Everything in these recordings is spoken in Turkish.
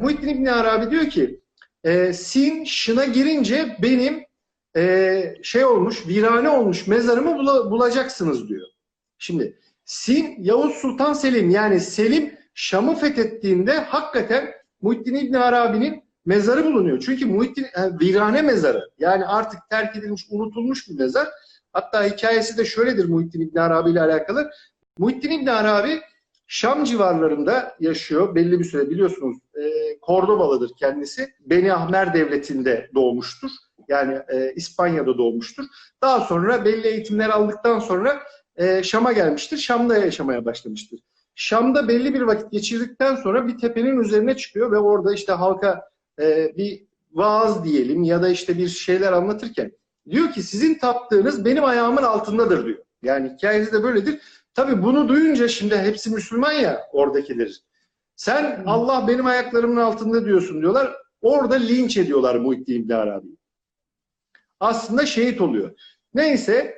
Muhittin İbni Arabi diyor ki e, sin şına girince benim e, şey olmuş, virane olmuş mezarımı bula- bulacaksınız diyor. Şimdi sin Yavuz Sultan Selim yani Selim Şam'ı fethettiğinde hakikaten Muhittin İbni Arabi'nin mezarı bulunuyor. Çünkü Muhittin e, virane mezarı. Yani artık terk edilmiş, unutulmuş bir mezar. Hatta hikayesi de şöyledir Muhittin İbni Arabi ile alakalı. Muhittin İbni Arabi Şam civarlarında yaşıyor belli bir süre biliyorsunuz. E, Kordobalıdır kendisi. Beni Ahmer Devleti'nde doğmuştur. Yani e, İspanya'da doğmuştur. Daha sonra belli eğitimler aldıktan sonra e, Şam'a gelmiştir. Şam'da yaşamaya başlamıştır. Şam'da belli bir vakit geçirdikten sonra bir tepenin üzerine çıkıyor ve orada işte halka e, bir vaaz diyelim ya da işte bir şeyler anlatırken diyor ki sizin taptığınız benim ayağımın altındadır diyor. Yani hikayesi de böyledir. Tabii bunu duyunca şimdi hepsi Müslüman ya oradakiler. Sen Allah benim ayaklarımın altında diyorsun diyorlar. Orada linç ediyorlar Muhittin İbni Arabi'yi. Aslında şehit oluyor. Neyse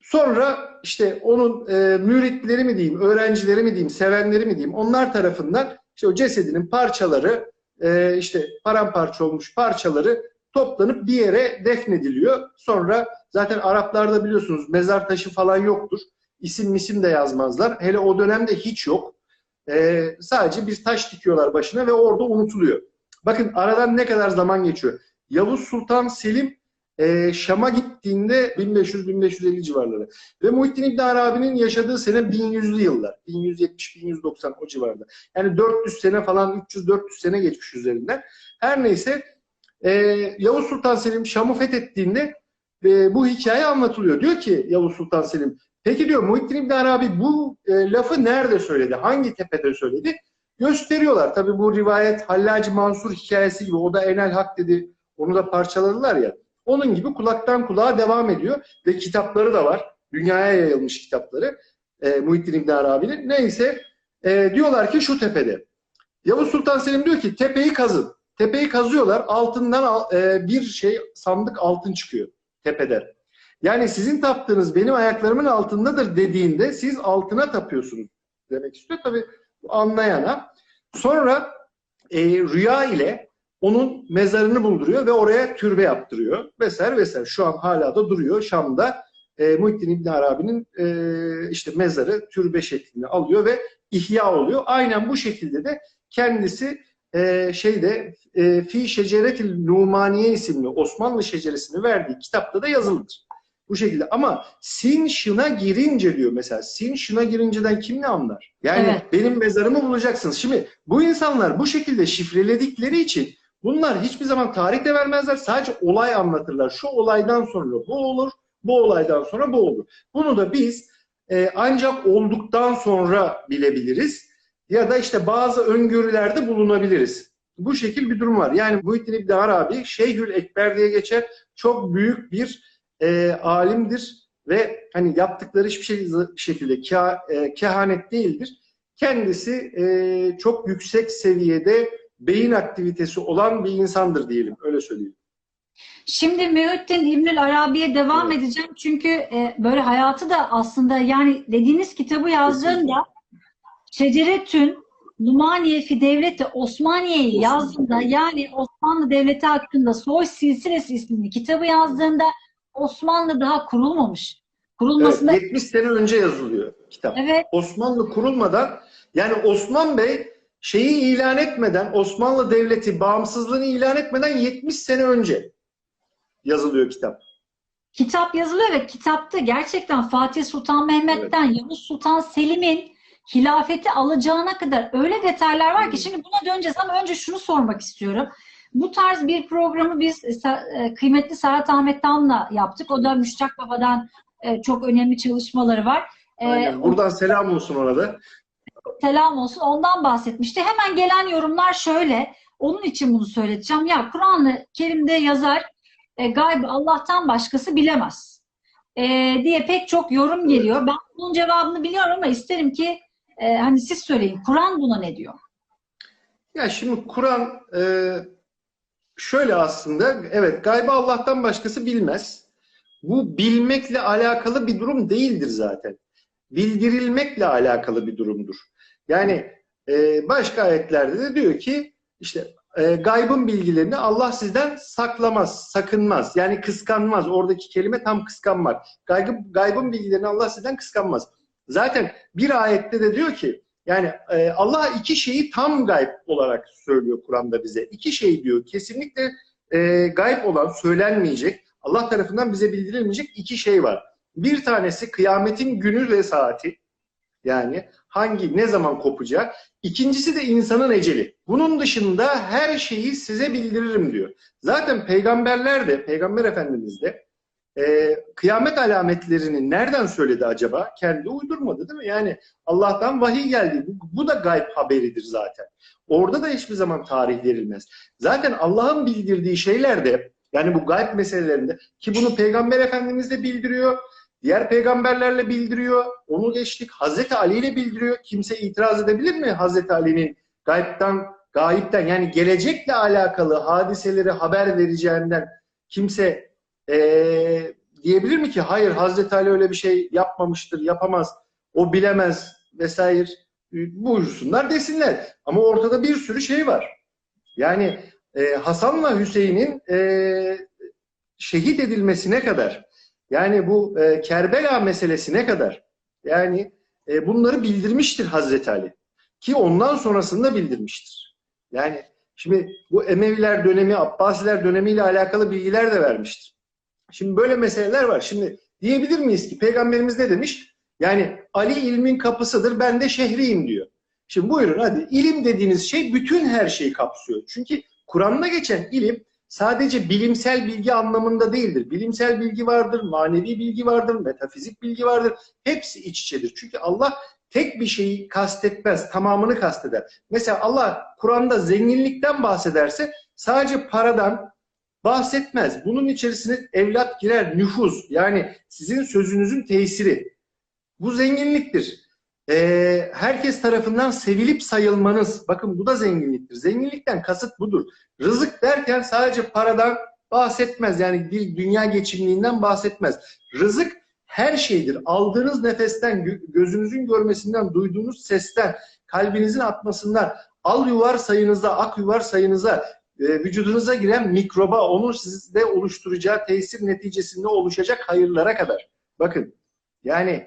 sonra işte onun e, müritleri mi diyeyim, öğrencileri mi diyeyim, sevenleri mi diyeyim onlar tarafından işte o cesedinin parçaları e, işte paramparça olmuş parçaları toplanıp bir yere defnediliyor. Sonra zaten Araplarda biliyorsunuz mezar taşı falan yoktur. İsim misim de yazmazlar. Hele o dönemde hiç yok. E, sadece bir taş dikiyorlar başına ve orada unutuluyor. Bakın aradan ne kadar zaman geçiyor. Yavuz Sultan Selim e, Şam'a gittiğinde 1500-1550 civarları. Ve Muhittin İbn Arabi'nin yaşadığı sene 1100'lü yıllar. 1170-1190 o civarda. Yani 400 sene falan 300-400 sene geçmiş üzerinden. Her neyse e, Yavuz Sultan Selim Şam'ı fethettiğinde e, bu hikaye anlatılıyor. Diyor ki Yavuz Sultan Selim peki diyor Muhittin İbn Arabi bu e, lafı nerede söyledi? Hangi tepede söyledi? Gösteriyorlar. Tabi bu rivayet Hallacı Mansur hikayesi gibi. O da enel hak dedi. Onu da parçaladılar ya. Onun gibi kulaktan kulağa devam ediyor. Ve kitapları da var. Dünyaya yayılmış kitapları. E, Muhittin İbn Arabi'nin. Neyse e, diyorlar ki şu tepede. Yavuz Sultan Selim diyor ki tepeyi kazın. Tepeyi kazıyorlar. Altından e, bir şey sandık altın çıkıyor tepeden. Yani sizin taptığınız benim ayaklarımın altındadır dediğinde siz altına tapıyorsunuz demek istiyor. Tabii anlayana. Sonra e, rüya ile onun mezarını bulduruyor ve oraya türbe yaptırıyor. Vesaire vesaire. Şu an hala da duruyor. Şam'da e, Muhittin İbn Arabi'nin e, işte mezarı türbe şeklini alıyor ve ihya oluyor. Aynen bu şekilde de kendisi e, şeyde e, Fi Şeceretil Numaniye isimli Osmanlı şeceresini verdiği kitapta da yazılıdır. Bu şekilde ama sin şına girince diyor mesela sin şına girinceden kim ne anlar? Yani Evet. benim mezarımı bulacaksınız. Şimdi bu insanlar bu şekilde şifreledikleri için bunlar hiçbir zaman tarih de vermezler. Sadece olay anlatırlar. Şu olaydan sonra bu olur, bu olaydan sonra bu olur. Bunu da biz e, ancak olduktan sonra bilebiliriz. Ya da işte bazı öngörülerde bulunabiliriz. Bu şekil bir durum var. Yani Muhittin İbni Arabi Şeyhül Ekber diye geçer. Çok büyük bir e, alimdir ve hani yaptıkları hiçbir şey, şekilde keha, e, kehanet değildir. Kendisi e, çok yüksek seviyede beyin aktivitesi olan bir insandır diyelim. Öyle söyleyeyim. Şimdi Mühittin İbnül Arabi'ye devam Evet. edeceğim. Çünkü e, böyle hayatı da aslında yani dediğiniz kitabı yazdığında Şeceretün Numaniye fi Devleti Osmaniye'yi yazdığında yani Osmanlı Devleti hakkında Soy Silsilesi isimli kitabı yazdığında Osmanlı daha kurulmamış. Evet, Kurulmasında 70 sene önce yazılıyor kitap. evet Osmanlı kurulmadan yani Osman Bey şeyi ilan etmeden Osmanlı Devleti bağımsızlığını ilan etmeden 70 sene önce yazılıyor kitap. kitap yazılıyor ve kitapta gerçekten Fatih Sultan Mehmet'ten Yavuz Sultan Selim'in hilafeti alacağına kadar öyle detaylar var ki şimdi buna döneceğiz ama önce şunu sormak istiyorum. Bu tarz bir programı biz e, kıymetli Serhat Ahmet Dam'la yaptık. O da Müştak Baba'dan e, çok önemli çalışmaları var. E, Aynen. Buradan selam olsun ona da. selam olsun. Ondan bahsetmişti. Hemen gelen yorumlar şöyle. Onun için bunu söyleteceğim. Ya Kur'an-ı Kerim'de yazar e, gaybı Allah'tan başkası bilemez. E, diye pek çok yorum geliyor. Ben bunun cevabını biliyorum ama isterim ki e, hani siz söyleyin. Kur'an buna ne diyor? Ya şimdi Kur'an e, şöyle aslında evet gaybı Allah'tan başkası bilmez. Bu bilmekle alakalı bir durum değildir zaten. Bildirilmekle alakalı bir durumdur. Yani e, başka ayetlerde de diyor ki işte e, gaybın bilgilerini Allah sizden saklamaz, sakınmaz. Yani kıskanmaz. Oradaki kelime tam kıskanmak. Gaybın, gaybın bilgilerini Allah sizden kıskanmaz. Zaten bir ayette de diyor ki yani e, Allah iki şeyi tam gayb olarak söylüyor Kur'an'da bize. İki şey diyor. Kesinlikle e, gayb olan, söylenmeyecek, Allah tarafından bize bildirilmeyecek iki şey var. Bir tanesi kıyametin günü ve saati. Yani hangi, ne zaman kopacağı. İkincisi de insanın eceli. Bunun dışında her şeyi size bildiririm diyor. Zaten peygamberler de, peygamber efendimiz de e, kıyamet alametlerini nereden söyledi acaba? Kendi uydurmadı değil mi? Yani Allah'tan vahiy geldi. Bu, bu da gayb haberidir zaten. Orada da hiçbir zaman tarih verilmez. Zaten Allah'ın bildirdiği şeyler de yani bu gayb meselelerinde ki bunu peygamber efendimiz de bildiriyor. Diğer peygamberlerle bildiriyor. Onu geçtik. Hazreti Ali ile bildiriyor. Kimse itiraz edebilir mi Hazreti Ali'nin gaybden, gayipten yani gelecekle alakalı hadiseleri haber vereceğinden kimse ee, diyebilir mi ki hayır Hazreti Ali öyle bir şey yapmamıştır, yapamaz, o bilemez vesaire buyursunlar desinler. Ama ortada bir sürü şey var. Yani e, Hasan'la Hüseyin'in e, şehit edilmesine kadar yani bu e, Kerbela meselesine kadar yani e, bunları bildirmiştir Hazreti Ali. Ki ondan sonrasında bildirmiştir. Yani şimdi bu Emeviler dönemi, Abbasiler dönemiyle alakalı bilgiler de vermiştir. Şimdi böyle meseleler var. Şimdi diyebilir miyiz ki Peygamberimiz ne demiş? Yani Ali ilmin kapısıdır, ben de şehriyim diyor. Şimdi buyurun hadi. İlim dediğiniz şey bütün her şeyi kapsıyor. Çünkü Kur'an'da geçen ilim sadece bilimsel bilgi anlamında değildir. Bilimsel bilgi vardır, manevi bilgi vardır, metafizik bilgi vardır. Hepsi iç içedir. Çünkü Allah tek bir şeyi kastetmez, tamamını kasteder. Mesela Allah Kur'an'da zenginlikten bahsederse sadece paradan bahsetmez. Bunun içerisine evlat girer, nüfuz. Yani sizin sözünüzün tesiri. Bu zenginliktir. Ee, herkes tarafından sevilip sayılmanız. Bakın bu da zenginliktir. Zenginlikten kasıt budur. Rızık derken sadece paradan bahsetmez. Yani dünya geçimliğinden bahsetmez. Rızık her şeydir. Aldığınız nefesten, gözünüzün görmesinden, duyduğunuz sesten, kalbinizin atmasından, al yuvar sayınıza, ak yuvar sayınıza, e, vücudunuza giren mikroba, onun sizde oluşturacağı tesir neticesinde oluşacak hayırlara kadar. Bakın, yani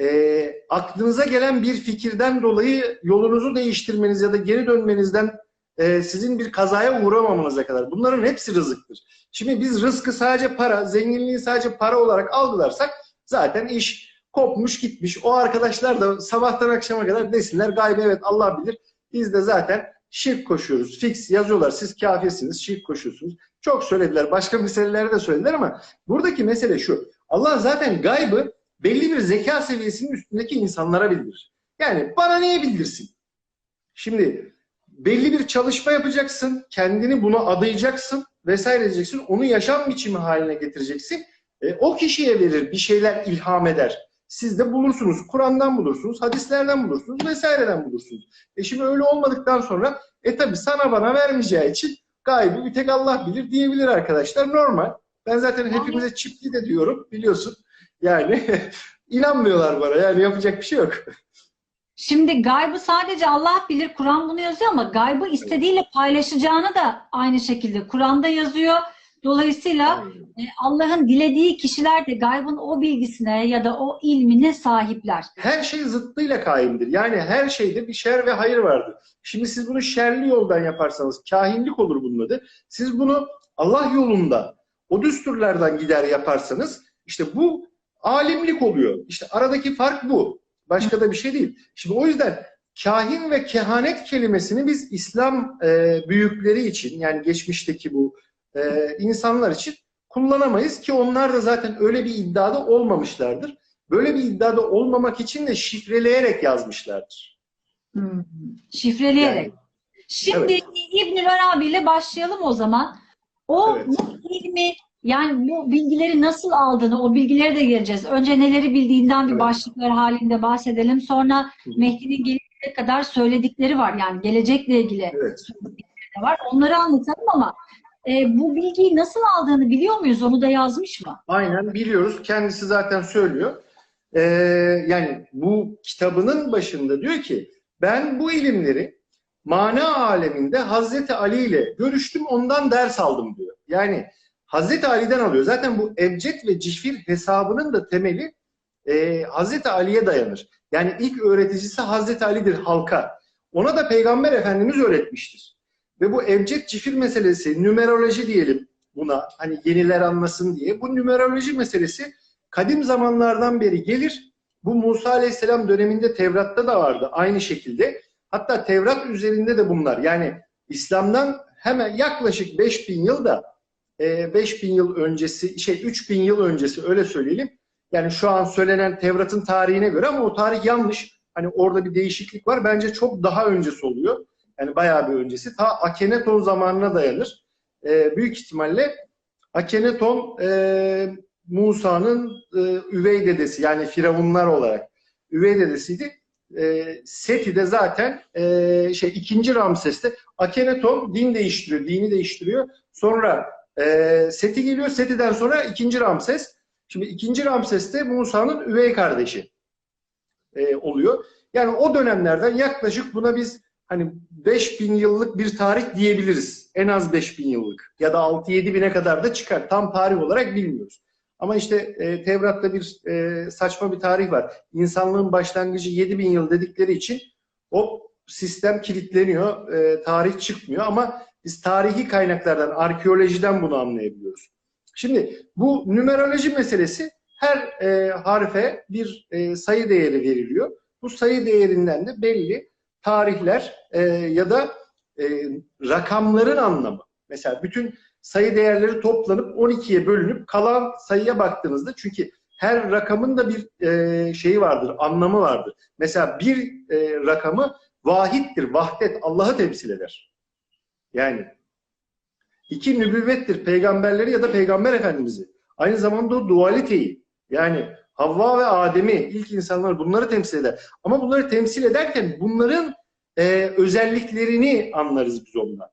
e, aklınıza gelen bir fikirden dolayı yolunuzu değiştirmeniz ya da geri dönmenizden e, sizin bir kazaya uğramamanıza kadar. Bunların hepsi rızıktır. Şimdi biz rızkı sadece para, zenginliği sadece para olarak algılarsak zaten iş kopmuş gitmiş. O arkadaşlar da sabahtan akşama kadar desinler gaybe evet Allah bilir. Biz de zaten şirk koşuyoruz. Fix yazıyorlar. Siz kafirsiniz, şirk koşuyorsunuz. Çok söylediler. Başka meseleleri de söylediler ama buradaki mesele şu. Allah zaten gaybı belli bir zeka seviyesinin üstündeki insanlara bildirir. Yani bana niye bildirsin? Şimdi belli bir çalışma yapacaksın, kendini buna adayacaksın vesaire edeceksin. Onu yaşam biçimi haline getireceksin. E, o kişiye verir, bir şeyler ilham eder. Siz de bulursunuz. Kur'an'dan bulursunuz, hadislerden bulursunuz, vesaireden bulursunuz. E şimdi öyle olmadıktan sonra e tabi sana bana vermeyeceği için gaybi bir tek Allah bilir diyebilir arkadaşlar. Normal. Ben zaten hepimize çiftli de diyorum biliyorsun. Yani inanmıyorlar bana. Yani yapacak bir şey yok. Şimdi gaybı sadece Allah bilir. Kur'an bunu yazıyor ama gaybı istediğiyle paylaşacağını da aynı şekilde Kur'an'da yazıyor. Dolayısıyla e, Allah'ın dilediği kişiler de gaybın o bilgisine ya da o ilmine sahipler. Her şey zıttıyla kaimdir. Yani her şeyde bir şer ve hayır vardır. Şimdi siz bunu şerli yoldan yaparsanız kahinlik olur bunun adı. Siz bunu Allah yolunda o düsturlardan gider yaparsanız işte bu alimlik oluyor. İşte aradaki fark bu. Başka da bir şey değil. Şimdi o yüzden kahin ve kehanet kelimesini biz İslam e, büyükleri için yani geçmişteki bu e, insanlar için kullanamayız ki onlar da zaten öyle bir iddiada olmamışlardır. Böyle bir iddiada olmamak için de şifreleyerek yazmışlardır. Hmm. Şifreleyerek. Yani, Şimdi evet. İbnül Arabi ile başlayalım o zaman. O evet. bu ilmi yani bu bilgileri nasıl aldığını, o bilgileri de geleceğiz. Önce neleri bildiğinden bir evet. başlıklar halinde bahsedelim. Sonra Mehdi'nin geleceğe kadar söyledikleri var. Yani gelecekle ilgili evet. söyledikleri de var. Onları anlatalım ama e, bu bilgiyi nasıl aldığını biliyor muyuz? Onu da yazmış mı? Aynen biliyoruz. Kendisi zaten söylüyor. Ee, yani bu kitabının başında diyor ki ben bu ilimleri mana aleminde Hazreti Ali ile görüştüm ondan ders aldım diyor. Yani Hazreti Ali'den alıyor. Zaten bu ebced ve cifir hesabının da temeli e, Hazreti Ali'ye dayanır. Yani ilk öğreticisi Hazreti Ali'dir halka. Ona da Peygamber Efendimiz öğretmiştir. Ve bu ebced cifir meselesi, numeroloji diyelim buna hani yeniler anlasın diye. Bu numeroloji meselesi kadim zamanlardan beri gelir. Bu Musa Aleyhisselam döneminde Tevrat'ta da vardı aynı şekilde. Hatta Tevrat üzerinde de bunlar. Yani İslam'dan hemen yaklaşık 5000 yılda e, 5000 yıl öncesi, şey 3000 yıl öncesi öyle söyleyelim. Yani şu an söylenen Tevrat'ın tarihine göre ama o tarih yanlış. Hani orada bir değişiklik var. Bence çok daha öncesi oluyor. Yani bayağı bir öncesi. Ta Akeneton zamanına dayanır. E, büyük ihtimalle Akeneton e, Musa'nın e, üvey dedesi yani firavunlar olarak üvey dedesiydi. E, Seti de zaten e, şey ikinci Ramses'te Akeneton din değiştiriyor, dini değiştiriyor. Sonra e, Seti geliyor. Seti'den sonra ikinci Ramses. Şimdi ikinci Ramses de Musa'nın üvey kardeşi e, oluyor. Yani o dönemlerden yaklaşık buna biz hani 5000 yıllık bir tarih diyebiliriz. En az 5000 yıllık. Ya da 6-7 bine kadar da çıkar. Tam tarih olarak bilmiyoruz. Ama işte e, Tevrat'ta bir e, saçma bir tarih var. İnsanlığın başlangıcı 7000 yıl dedikleri için o sistem kilitleniyor. E, tarih çıkmıyor ama biz tarihi kaynaklardan, arkeolojiden bunu anlayabiliyoruz. Şimdi bu numeroloji meselesi her e, harfe bir e, sayı değeri veriliyor. Bu sayı değerinden de belli tarihler e, ya da e, rakamların anlamı. Mesela bütün sayı değerleri toplanıp 12'ye bölünüp kalan sayıya baktığınızda çünkü her rakamın da bir e, şeyi vardır, anlamı vardır. Mesela bir e, rakamı vahittir, vahdet, Allah'ı temsil eder. Yani iki nübüvvettir, peygamberleri ya da peygamber efendimizi. Aynı zamanda o dualiteyi yani Havva ve Adem'i, ilk insanlar bunları temsil eder. Ama bunları temsil ederken bunların e, özelliklerini anlarız biz ondan.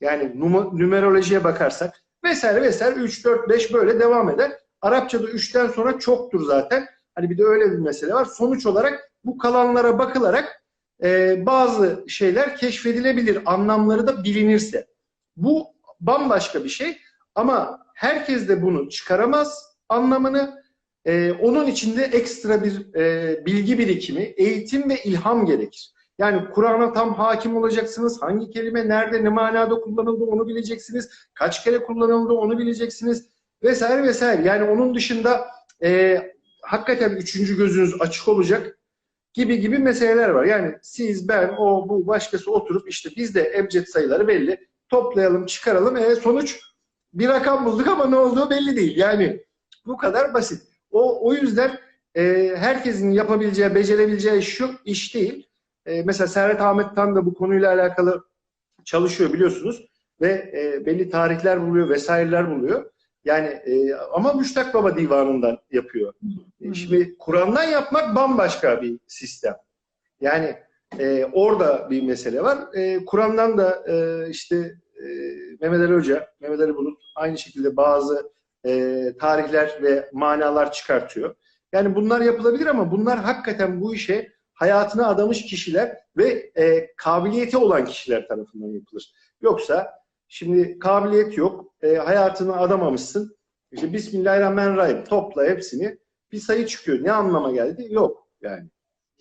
Yani num- numerolojiye bakarsak vesaire vesaire 3, 4, 5 böyle devam eder. Arapçada 3'ten sonra çoktur zaten. Hani bir de öyle bir mesele var. Sonuç olarak bu kalanlara bakılarak e, bazı şeyler keşfedilebilir. Anlamları da bilinirse. Bu bambaşka bir şey. Ama herkes de bunu çıkaramaz anlamını. E, onun içinde ekstra bir e, bilgi birikimi, eğitim ve ilham gerekir. Yani Kur'an'a tam hakim olacaksınız. Hangi kelime nerede, ne manada kullanıldı onu bileceksiniz. Kaç kere kullanıldı onu bileceksiniz. Vesaire vesaire. Yani onun dışında e, hakikaten üçüncü gözünüz açık olacak gibi gibi meseleler var. Yani siz, ben, o, bu, başkası oturup işte biz de ebced sayıları belli. Toplayalım, çıkaralım. E, sonuç bir rakam bulduk ama ne olduğu belli değil. Yani bu kadar basit. O, o yüzden e, herkesin yapabileceği, becerebileceği şu iş değil. E, mesela Servet Ahmet Tan da bu konuyla alakalı çalışıyor biliyorsunuz ve e, belli tarihler buluyor, vesaireler buluyor. Yani e, ama Müştak Baba Divanı'ndan yapıyor. E, şimdi Kur'an'dan yapmak bambaşka bir sistem. Yani e, orada bir mesele var. E, Kur'an'dan da e, işte e, Mehmet Ali Hoca, Mehmet Ali Bulut aynı şekilde bazı e, tarihler ve manalar çıkartıyor. Yani bunlar yapılabilir ama bunlar hakikaten bu işe hayatına adamış kişiler ve e, kabiliyeti olan kişiler tarafından yapılır. Yoksa şimdi kabiliyet yok, e, hayatını adamamışsın. İşte Bismillahirrahmanirrahim topla hepsini bir sayı çıkıyor. Ne anlama geldi? Yok yani.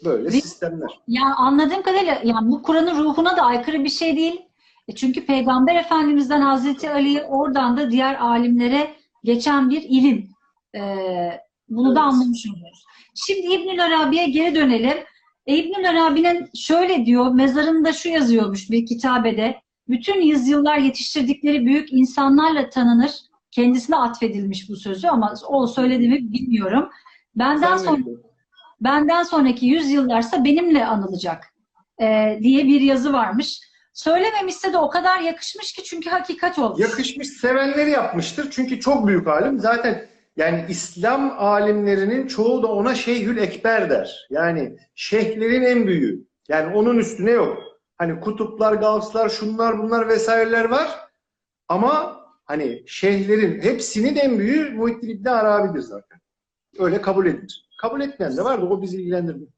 Böyle Ve- sistemler. Ya anladığım kadarıyla yani bu Kur'an'ın ruhuna da aykırı bir şey değil. E Çünkü Peygamber Efendimiz'den Hazreti Ali'ye oradan da diğer alimlere geçen bir ilim. Ee, bunu da Evet. anlamış oluyoruz. Şimdi İbnül Arabi'ye geri dönelim. E, İbnül Arabi'nin şöyle diyor, mezarında şu yazıyormuş bir kitabede. Bütün yüzyıllar yetiştirdikleri büyük insanlarla tanınır. Kendisine atfedilmiş bu sözü ama o söyledi mi bilmiyorum. Benden sonra Zannediyorum. benden sonraki yüzyıllarsa benimle anılacak e, diye bir yazı varmış. Söylememişse de o kadar yakışmış ki çünkü hakikat olmuş. Yakışmış sevenleri yapmıştır. Çünkü çok büyük alim. Zaten yani İslam alimlerinin çoğu da ona Şeyhül Ekber der. Yani şeyhlerin en büyüğü. Yani onun üstüne yok. Hani kutuplar, gavslar, şunlar bunlar vesaireler var. Ama hani şeyhlerin hepsinin en büyüğü Muhittin İbni Arabi'dir zaten. Öyle kabul edilir. Kabul etmeyen de var da o bizi ilgilendirmiyor.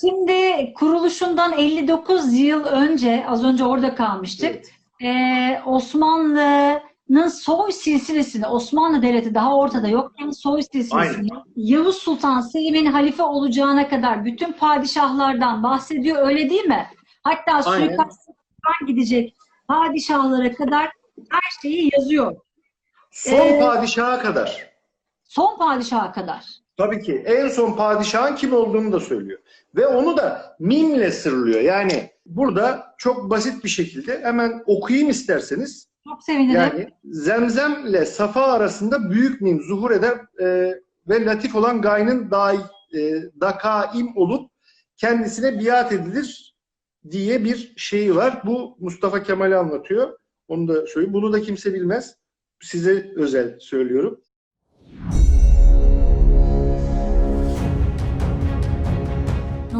Şimdi kuruluşundan 59 yıl önce, az önce orada kalmıştık. Evet. Ee, Osmanlı'nın soy silsilesini, Osmanlı Devleti daha ortada yokken soy silsilesini, Yavuz Sultan Selim'in halife olacağına kadar bütün padişahlardan bahsediyor öyle değil mi? Hatta Aynen. suikasttan gidecek padişahlara kadar her şeyi yazıyor. Son Ee, padişaha kadar. Son padişaha kadar. Tabii ki en son padişahın kim olduğunu da söylüyor. Ve onu da mimle sırlıyor. Yani burada çok basit bir şekilde hemen okuyayım isterseniz. Çok sevinirim. Yani zemzemle safa arasında büyük mim zuhur eder e, ve latif olan gaynın da, e, dakaim olup kendisine biat edilir diye bir şeyi var. Bu Mustafa Kemal'i anlatıyor. Onu da söyleyeyim. Bunu da kimse bilmez. Size özel söylüyorum.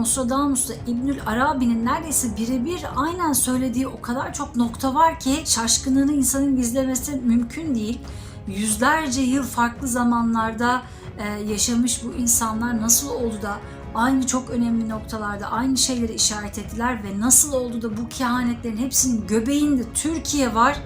Nostradamus'ta İbnül Arabi'nin neredeyse birebir aynen söylediği o kadar çok nokta var ki şaşkınlığını insanın gizlemesi mümkün değil. Yüzlerce yıl farklı zamanlarda e, yaşamış bu insanlar nasıl oldu da aynı çok önemli noktalarda aynı şeyleri işaret ettiler ve nasıl oldu da bu kehanetlerin hepsinin göbeğinde Türkiye var.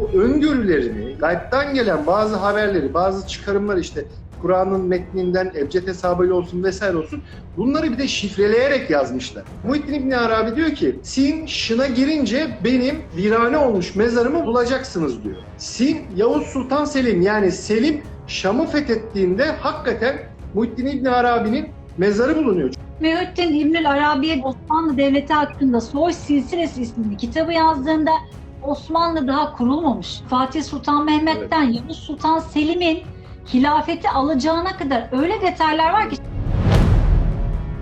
o öngörülerini, gaybden gelen bazı haberleri, bazı çıkarımlar işte Kur'an'ın metninden ebced hesabıyla olsun vesaire olsun bunları bir de şifreleyerek yazmışlar. Muhittin İbni Arabi diyor ki Sin şına girince benim virane olmuş mezarımı bulacaksınız diyor. Sin Yavuz Sultan Selim yani Selim Şam'ı fethettiğinde hakikaten Muhittin İbni Arabi'nin mezarı bulunuyor. Mühittin İbnül Arabi'ye Osmanlı Devleti hakkında Soy Silsilesi isimli kitabı yazdığında Osmanlı daha kurulmamış. Fatih Sultan Mehmet'ten Yavuz Sultan Selim'in hilafeti alacağına kadar öyle detaylar var ki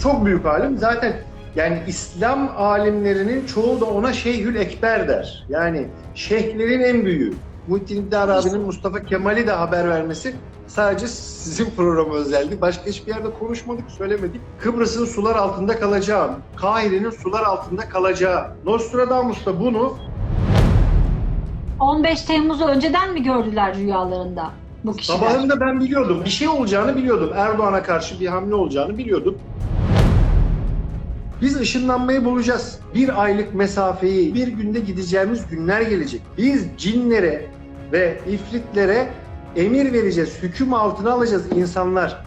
Çok büyük alim. Zaten yani İslam alimlerinin çoğu da ona Şeyhül Ekber der. Yani şeyhlerin en büyüğü. Muhittin İbni Arabi'nin Mustafa Kemal'i de haber vermesi sadece sizin programa özeldi. Başka hiçbir yerde konuşmadık, söylemedik. Kıbrıs'ın sular altında kalacağı, Kahire'nin sular altında kalacağı. Nostradamus da bunu 15 Temmuz'u önceden mi gördüler rüyalarında bu kişiler? sabahında ben biliyordum. Bir şey olacağını biliyordum. Erdoğan'a karşı bir hamle olacağını biliyordum. Biz ışınlanmayı bulacağız. Bir aylık mesafeyi bir günde gideceğimiz günler gelecek. Biz cinlere ve ifritlere emir vereceğiz. Hüküm altına alacağız insanlar.